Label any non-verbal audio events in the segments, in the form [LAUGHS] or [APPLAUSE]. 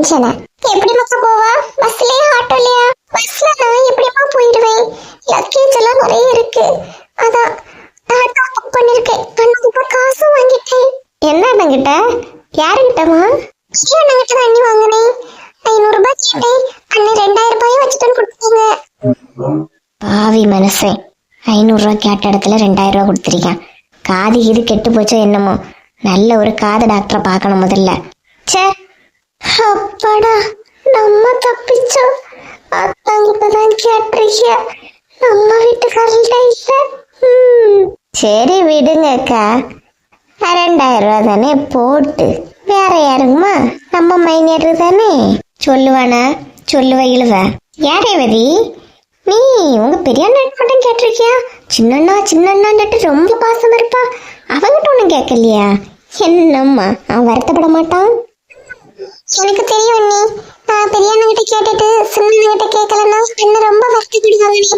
கேட்கல பென்ஷனை எப்படி மக்கா போவா? பஸ்லயா ஆட்டோலயா பஸ்ல நான் எப்படிமா போயிடுவேன்? லக்கேஜ் எல்லாம் நிறைய இருக்கு. அதான் ஆட்டோ புக் பண்ணிருக்கேன். அண்ணன் காசும் வாங்கிட்டேன். என்ன அண்ணங்கிட்ட யாருகிட்டமா அண்ணங்கிட்ட தான் அண்ணி வாங்கினேன். ஐநூறு ரூபாய் கேட்டேன். அண்ணன் ரெண்டாயிரம் ரூபாய் வச்சுட்டு கொடுத்தீங்க பாவி மனசே ஐநூறுரூவா கேட்ட இடத்துல ரெண்டாயிரம் ரூபா கொடுத்துருக்கான். காது இது கெட்டு போச்சோ என்னமோ. நல்ல ஒரு காது டாக்டரை பார்க்கணும் முதல்ல. ச்சே அப்பாடா நம்ம தப்பிச்சோம். அத்தாங்கிட்ட தான் கேட்டிருக்கிய நம்ம வீட்டுக்காரர்கிட்ட இல்ல. சரி விடுங்க அக்கா. ரெண்டாயிரம் ரூபா தானே போட்டு. வேற யாருங்கம்மா? நம்ம மைனியர் தானே. சொல்லுவானா? சொல்லுவ இழுவ. யாரேவதி நீ உங்க பெரிய அண்ணன் மட்டும் கேட்டிருக்கியா? சின்னண்ணா சின்னண்ணான்ட்டு ரொம்ப பாசம் இருப்பா. அவங்கிட்ட ஒண்ணும் கேட்கலையா? என்னம்மா அவன் வருத்தப்பட மாட்டான்? எனக்கு தெரியும் நீ நான் பெரிய அண்ணன்கிட்ட கேட்டுட்டு சின்ன அண்ணன்கிட்ட கேட்கலன்னா அண்ணன் ரொம்ப வருத்தப்படுவாங்க நீ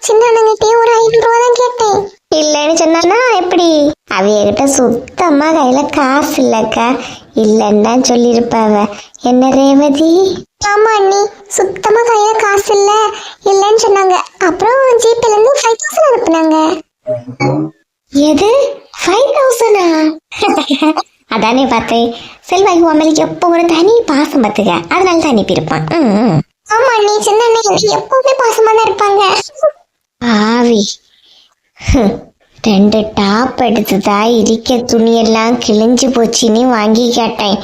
சின்ன அண்ணன்கிட்டயே ஒரு ஐநூறு ரூபா தான் கேட்டேன். இல்லைன்னு சொன்னா எப்படி? அவையகிட்ட சுத்தமா கையில காசு இல்லக்கா. இல்லைன்னு தான் சொல்லியிருப்பாவ. என்ன ரேவதி? ஆமா அண்ணி. சுத்தமா கையில காசு இல்ல. இல்லைன்னு சொன்னாங்க. அப்புறம் ஜிபேல இருந்து ஃபைவ் தௌசண்ட் அனுப்புனாங்க. எது? ஃபைவ் தௌசண்டா [LAUGHS] அதானே பார்த்தேன். செல்வாய்க்கு உமலுக்கு எப்போ ஒரு தனி பாசம் பார்த்துக்க. அதனால தான் அனுப்பியிருப்பான் ம். ஆமா அண்ணி சின்ன எப்பவுமே பாசமா தான் இருப்பாங்க. ஆவி ரெண்டு டாப் எடுத்ததா இருக்க துணியெல்லாம் கிழிஞ்சு போச்சுன்னு வாங்கி கேட்டேன்.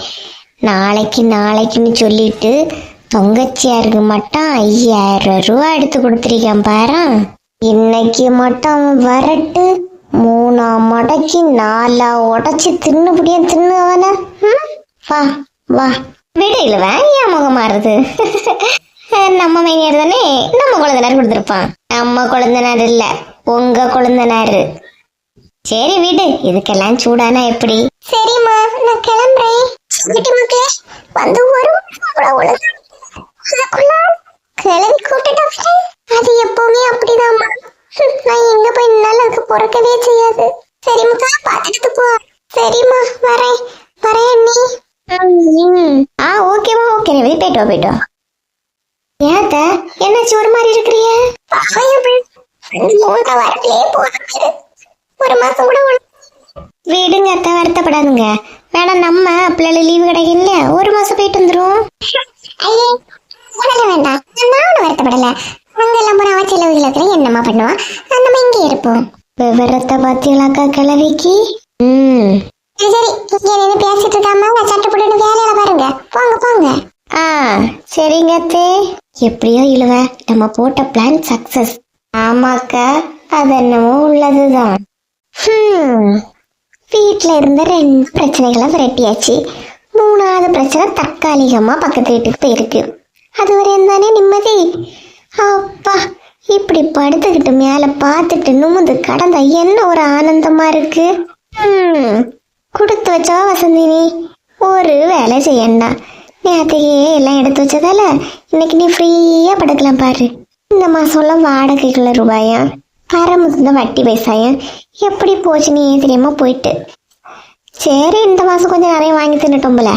நாளைக்கு நாளைக்குன்னு சொல்லிட்டு தொங்கச்சியாருக்கு மட்டும் ஐயாயிரம் ரூபா எடுத்து கொடுத்துருக்கேன் பாரு இன்னைக்கு மட்டும் அவன் வரட்டு. மூணா மடக்கி நாலா உடச்சி தின்னுபடியா தின்னு அவன. வா வா. விடு இல்ல ஏன் முகம் மாறுது? நம்ம மைனியர் தானே? நம்ம குழந்தைனார் கொடுத்துருப்பான். நம்ம குழந்தைனார் இல்ல உங்க குழந்தைனாரு. சரி விடு இதுக்கெல்லாம் சூடானா எப்படி? சரிம்மா நான் கிளம்புறேன். மக்களே வந்து ஒரு அதுக்குள்ள கிளம்பி கூப்பிட்டு அது எப்பவுமே அப்படிதான் நான் எங்க போய் நின்னாலும் அதுக்கு பொறுக்கவே செய்யாது. சரிம்மா பார்த்துட்டு போ. சரிம்மா வரேன். வரேன் அண்ணி. ம், ஆ ஓகேம்மா ஓகே வெளியே போயிட்டு வா போயிட்டு ஏத்த என்னாச்சு? ஒரு மாதிரி இருக்கிறிய? ஒரு மாசம் கூட விடுங்க அத்தை வருத்தப்படாதுங்க. வேணா நம்ம பிள்ளைல லீவு கிடைக்கல ஒரு மாசம் போயிட்டு உடனே வேண்டாம். நான் ஒன்றும் வருத்தப்படல. அங்க எல்லாம் போன அவன் செலவு இல்லத்துல என்னம்மா பண்ணுவான் நம்ம இங்கே இருப்போம். விவரத்தை பாத்தீங்களாக்கா கிளவிக்கு ம். சரி இங்க நின்று பேசிட்டு இருக்காம சட்டை போட்டு வேலையில பாருங்க. போங்க போங்க. ஆ சரிங்க அத்தே. எப்படியோ இழுவ. நம்ம போட்ட பிளான் சக்சஸ் ஆமாக்கா அது என்னமோ உள்ளதுதான். வீட்ல இருந்த ரெண்டு பிரச்சனைகளை விரட்டியாச்சு. மூணாவது பிரச்சனை தற்காலிகமா பக்கத்து வீட்டுக்கு போயிருக்கு. அது வரையும் தானே நிம்மதி? அப்பா இப்படி படுத்துக்கிட்டு மேல பார்த்துட்டு நுமுந்து கடந்த என்ன ஒரு ஆனந்தமா இருக்கு? கொடுத்து வச்சா வசந்தினி ஒரு வேலை செய்யண்டா. நேத்தையே எல்லாம் எடுத்து வச்சதால இன்னைக்கு நீ ஃப்ரீயா படுக்கலாம் பாரு. இந்த மாசம்லாம் வாடகைக்குள்ள ரூபாயா? பரமுந்த வட்டி பைசாயம் எப்படி போச்சு நீ தெரியாம போயிட்டு. சரி இந்த மாசம் கொஞ்சம் நிறைய வாங்கி தின்னுட்டோம்ல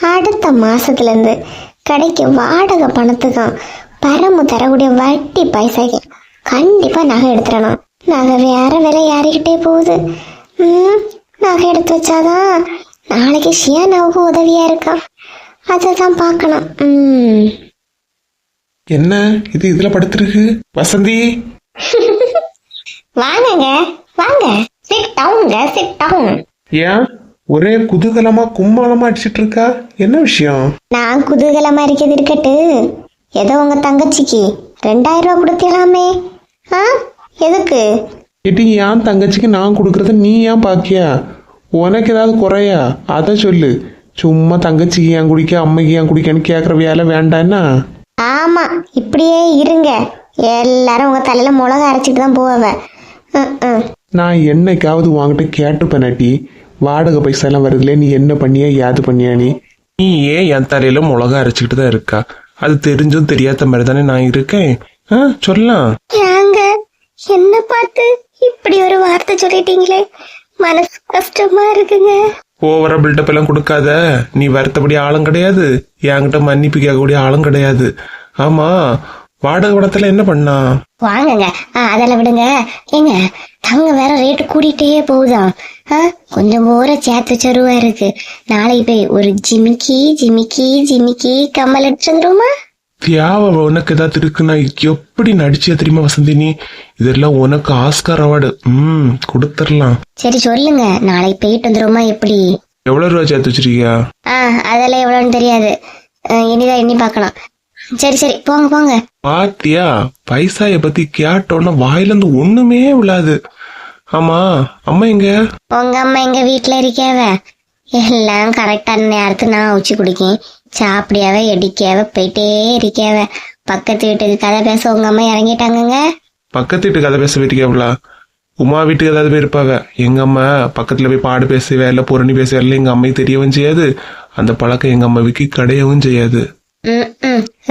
அடுத்த மாசத்துல இருந்து கடைக்கு வாடகை பணத்துக்கும். பரமு தரக்கூடிய வட்டி பைசாக்கு கண்டிப்பா நகை எடுத்துடணும். நகை வேற விலை யாரிக்கிட்டே போகுது. ம் நகை எடுத்து வச்சாதான் நாளைக்கு ஷியானாவுக்கு உதவியா இருக்கா? அதை தான் பார்க்கணும். ம். என்ன? இது இதுல படுத்திருக்கு? வசந்தி? [LAUGHS] வாங்கங்க வாங்க. சிட் டவுனுங்க சிட் டவுன் ஏன்? ஒரே குதூகலமா கும்மாளமா அடிச்சிட்டு இருக்கா? என்ன விஷயம்? நான் குதூகலமா இருக்கிறது இருக்கட்டு. ஏதோ உங்க தங்கச்சிக்கு ரெண்டாயிரம் ரூபா கொடுத்தீங்களாமே. ஆ? எதுக்கு? இடி ஏன் தங்கச்சிக்கு நான் கொடுக்கறத நீ ஏன் பாக்கியா? உனக்கு ஏதாவது குறையா? அதை சொல்லு. சும்மா தங்கச்சிக்கு ஏன் குடிக்க அம்மைக்கு ஏன் குடிக்கன்னு கேட்குற வேலை வேண்டான்னா ஆமா இப்படியே இருங்க. எல்லாரும் உங்க தலையில மிளகா அரைச்சிட்டு தான் போவ. ம், ம். நான் என்னைக்காவது உன்கிட்ட கேட்டுப்பேன் நாட்டி வாடகை பைசா எல்லாம் வருதுல நீ என்ன பண்ணியா யாது பண்ணியா நீ? நீ ஏன் என் தலையில மிளகா அரைச்சிக்கிட்டு தான் இருக்கா. அது தெரிஞ்சும் தெரியாத மாதிரி தானே நான் இருக்கேன். ஆ சொல்லலாம். ஏங்க என்ன பார்த்து இப்படி ஒரு வார்த்தை சொல்லிட்டீங்களே? மனசு கஷ்டமா இருக்குங்க. ஓவரா பில்டப் எல்லாம் கொடுக்காத. நீ வருத்தப்படி ஆளும் கிடையாது. என்கிட்ட மன்னிப்பு கேட்கக்கூடிய ஆளும் கிடையாது. ஆமா வாடகை படத்துல என்ன பண்ணா? வாங்குங்க. அதெல்லாம் விடுங்க. ஏங்க தங்க வேற ரேட்டு கூடிட்டே போகுதாம். ஆ, கொஞ்சம் போற சேர்த்து சருவா இருக்கு. நாளைக்கு போய் ஒரு ஜிமிக்கி ஜிமிக்கி ஜிமிக்கி கம்மல் எடுத்து வந்துருமா தியாவ உனக்கு ஏதாவது இருக்குன்னா எப்படி நடிச்சியா தெரியுமா வசந்தி நீ இதெல்லாம் உனக்கு ஆஸ்கார் அவார்டு. ம் கொடுத்துடலாம். சரி சொல்லுங்க. நாளைக்கு போயிட்டு வந்துருமா எப்படி? எவ்வளவு ரூபா சேர்த்து வச்சிருக்கியா? ஆ அதெல்லாம் எவ்வளோன்னு தெரியாது. இனிதான் எண்ணி பார்க்கலாம். சரி சரி போங்க போங்க. பாத்தியா? பைசாய பத்தி கேட்டோன்னா வாயில இருந்து ஒண்ணுமே விழாது. ஆமா அம்மா எங்க? உங்க அம்மா எங்க வீட்டுல இருக்காவ எல்லாம் கரெக்டான நேரத்துக்கு நான் உச்சி குடிக்கேன். சாப்பிடியாவ எடிக்காவ போயிட்டே இருக்காவ பக்கத்து வீட்டுக்கு கதை பேச உங்க அம்மா இறங்கிட்டாங்கங்க. பக்கத்து வீட்டு கதை பேச போயிருக்கேவ்ளா உமா வீட்டுக்கு ஏதாவது போயிருப்பாவ? எங்க அம்மா பக்கத்துல போய் பாடு பேசவே இல்ல புரணி பேசவே இல்லை எங்க அம்மைக்கு தெரியவும் செய்யாது. அந்த பழக்கம் எங்க அம்மாவுக்கு கிடையவும் செய்யாது.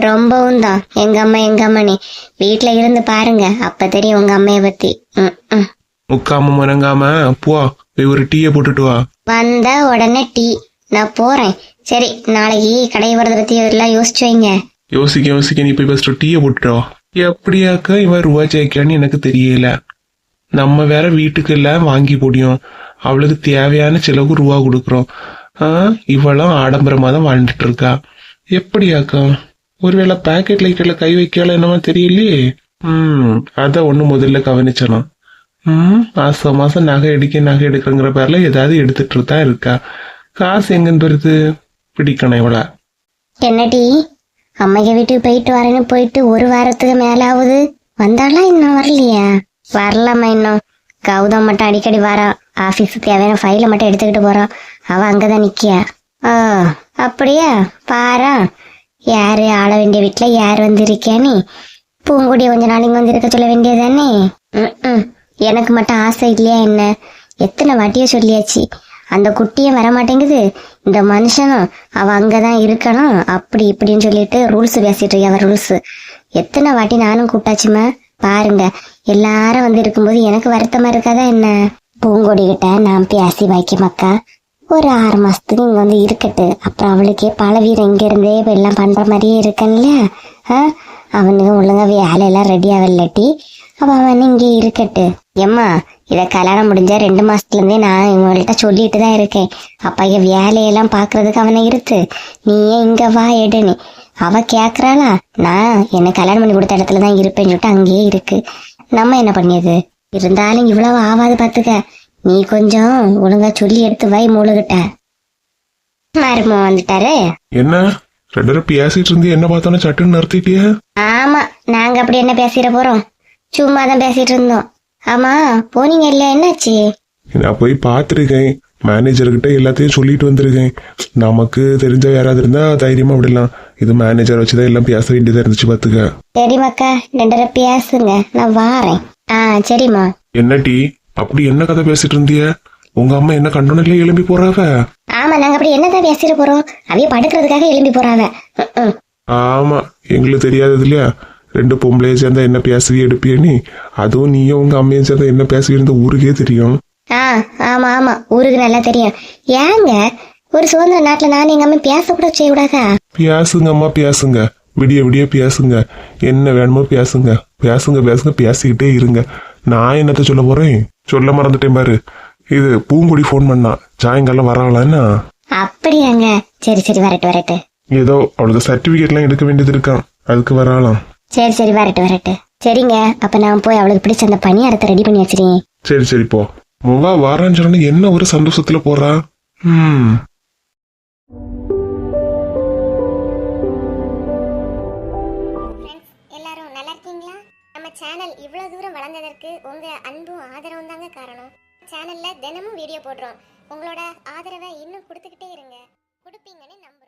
ரொம்பவும் தான். எங்க அம்மா எங்க அம்மா நீ வீட்டுல இருந்து பாருங்க அப்ப தெரியும் உங்க அம்மைய பத்தி. ம் ம். முக்காம முனங்காம போ போய் ஒரு டீயை போட்டுட்டு வா. வந்த உடனே டீ. நான் போறேன். சரி நாளைக்கு கடை வரதை பத்தி எல்லாம் யோசிச்சு வைங்க. யோசிக்க யோசிக்க நீ போய் ஃபர்ஸ்ட் டீயை போட்டுட்டு வா. எப்படியாக்கா இவன் ரூபா ஜெயிக்கான்னு எனக்கு தெரியல. நம்ம வேற வீட்டுக்கு எல்லாம் வாங்கி போடியும். அவளுக்கு தேவையான செலவுக்கு ரூபா கொடுக்குறோம். இவளும் ஆடம்பரமா தான் வாழ்ந்துட்டு இருக்கா. எப்படியாக்கா? ஒருவேளை பாக்கெட் லைட்ல கை வைக்கல என்னமோ தெரியலையே. ம் அத ஒண்ணு முதல்ல கவனிச்சலாம் ம்? மாசம் மாசம் நகை எடுக்க நகை எடுக்கிறங்கிற பேர்ல ஏதாவது எடுத்துட்டு தான் இருக்கா? காசு எங்கிருந்து வருது பிடிக்கணும் இவள. என்னடி? அம்மைய வீட்டுக்கு போயிட்டு வரேன்னு போயிட்டு ஒரு வாரத்துக்கு மேல ஆகுது வந்தாளா இன்னும் வரலையா? வரலாமா இன்னும். கௌதம் மட்டும் அடிக்கடி வரான் ஆபீஸுக்கு தேவையான ஃபைலை மட்டும் எடுத்துக்கிட்டு போறான் அவ அங்கதான் நிக்கியா? ஆ அப்படியா? பாரா யாரு ஆள வேண்டிய வீட்டுல யார் வந்திருக்கியானே பூங்குடி கொஞ்ச நாள் இங்க வந்து இருக்க சொல்ல வேண்டியதானே ம் எனக்கு மட்டும் ஆசை இல்லையா என்ன? எத்தனை வாட்டியோ சொல்லியாச்சு. அந்த குட்டியும் வர மாட்டேங்குது இந்த மனுஷனும் அவ அங்கதான் இருக்கணும். அப்படி இப்படின்னு சொல்லிட்டு ரூல்ஸ் பேசிட்டு இருக்க ரூல்ஸ்? எத்தனை வாட்டி நானும் கூப்பிட்டாச்சுமா? பாருங்க. எல்லாரும் வந்து இருக்கும்போது எனக்கு வருத்தமா இருக்காதா என்ன? பூங்கொடி கிட்ட நான் பேசி வைக்கமாக்கா ஒரு ஆறு மாசத்துக்கு இங்க வந்து இருக்கட்டு. அப்புறம் அவளுக்கே பல இங்க இருந்தே எல்லாம் பண்ற மாதிரியே இருக்கன்ல ஆ? அவனுக்கு ஒழுங்கா வேலையெல்லாம் ரெடி ஆகலட்டி. அப்ப அவன் இங்கே இருக்கட்டு. எம்மா இத கல்யாணம் முடிஞ்ச ரெண்டு மாசத்துல இருந்தே நான் இவங்கள்ட்ட சொல்லிட்டு தான் இருக்கேன். அப்பா என் வேலையெல்லாம் பாக்குறதுக்கு அவனை இருக்கு. நீ ஏன் இங்க வா எடுன்னு. அவ கேக்குறாளா? நான் என்ன கல்யாணம் பண்ணி கொடுத்த இடத்துல தான் இருப்பேன்னு சொல்லிட்டு அங்கேயே இருக்கு. நம்ம என்ன பண்ணியது? இருந்தாலும் இவ்வளவு ஆவாது பாத்துக்க நீ கொஞ்சம் ஒழுங்கா சொல்லி எடுத்து வை மூழுகிட்ட மருமோ வந்துட்டாரு? என்ன? ரெண்டு பேரும் பேசிட்டு இருந்து என்ன பார்த்தோன்னா சட்டுன்னு நிறுத்திட்டிய? ஆமா நாங்க அப்படி என்ன பேசிட போறோம்? சும்மா தான் பேசிட்டு இருந்தோம். ஆமா போனீங்க இல்ல என்னாச்சு? நான் போய் பார்த்துருக்கேன். மேனேஜர்கிட்ட எல்லாத்தையும் சொல்லிட்டு வந்திருக்கேன். நமக்கு தெரிஞ்ச யாராவது இருந்தா தைரியமா விடலாம். இது மேனேஜர் வச்சுதான் எல்லாம் பேச வேண்டியதா இருந்துச்சு பாத்துக்க சரி மக்கா ரெண்டரை பேசுங்க. நான் வாரேன். ஆ சரிம்மா. என்ன டி? அப்படி என்ன கதை பேசிட்டு இருந்திய? உங்க அம்மா என்ன கண்டோனிலே எழும்பி போறாவ? ஆமா நாங்க அப்படி என்னதான் பேசிட போறோம்? அவைய படுக்கிறதுக்காக எழும்பி போறாவ. ஆமா எங்களுக்கு தெரியாதது இல்லையா? ரெண்டு பொம்பளைய சேர்ந்தா என்ன பேசுவி எடுப்பிய நீ அதுவும் நீயும் உங்க அம்மையும் சேர்ந்தா என்ன பேசுவி இருந்த ஊருக்கே தெரியும். ஆ ஆமா ஆமா. ஊருக்கு நல்லா தெரியும். ஏங்க ஒரு சுதந்திர நாட்டுல நான் எங்க அம்மா பேசக்கூட செய்யக்கூடாதா? பேசுங்க அம்மா பேசுங்க. விடிய விடிய பேசுங்க. என்ன வேணுமோ பேசுங்க. பேசுங்க பேசுங்க பேசிக்கிட்டே இருங்க. நான் என்னத்த சொல்ல போறேன்? சொல்ல மறந்துட்டேன் பாரு. இது பூங்குடி ஃபோன் பண்ணா. சாயங்காலம் வராளான்னா அப்படியாங்க. சரி சரி வரட்டு வரட்டு. ஏதோ அவளுக்கு சர்டிபிகேட்லாம் எடுக்க வேண்டியது இருக்கான் அதுக்கு வராளாம். சரி சரி வரட்டு வரட்டு. சரிங்க. அப்ப நான் போய் அவளுக்கு பிடிச்ச அந்த பணியாரத்தை ரெடி பண்ணி வச்சிருக்கேன் சரி சரி போ. முவா வாரான்னு சொன்னா என்ன ஒரு சந்தோஷத்துல போறா? ம். எல்லாரும் நல்லா இருக்கீங்களா? நம்ம சேனல் இவ்வளவு தூரம் வளர்ந்ததற்கு உங்க அன்பும் ஆதரவும் தாங்க காரணம். சேனல்ல தினமும் வீடியோ போடுறோம். உங்களோட ஆதரவை இன்னும் கொடுத்துக்கிட்டே இருங்க. கொடுப்பீங்கன்னு நம்புறோம்.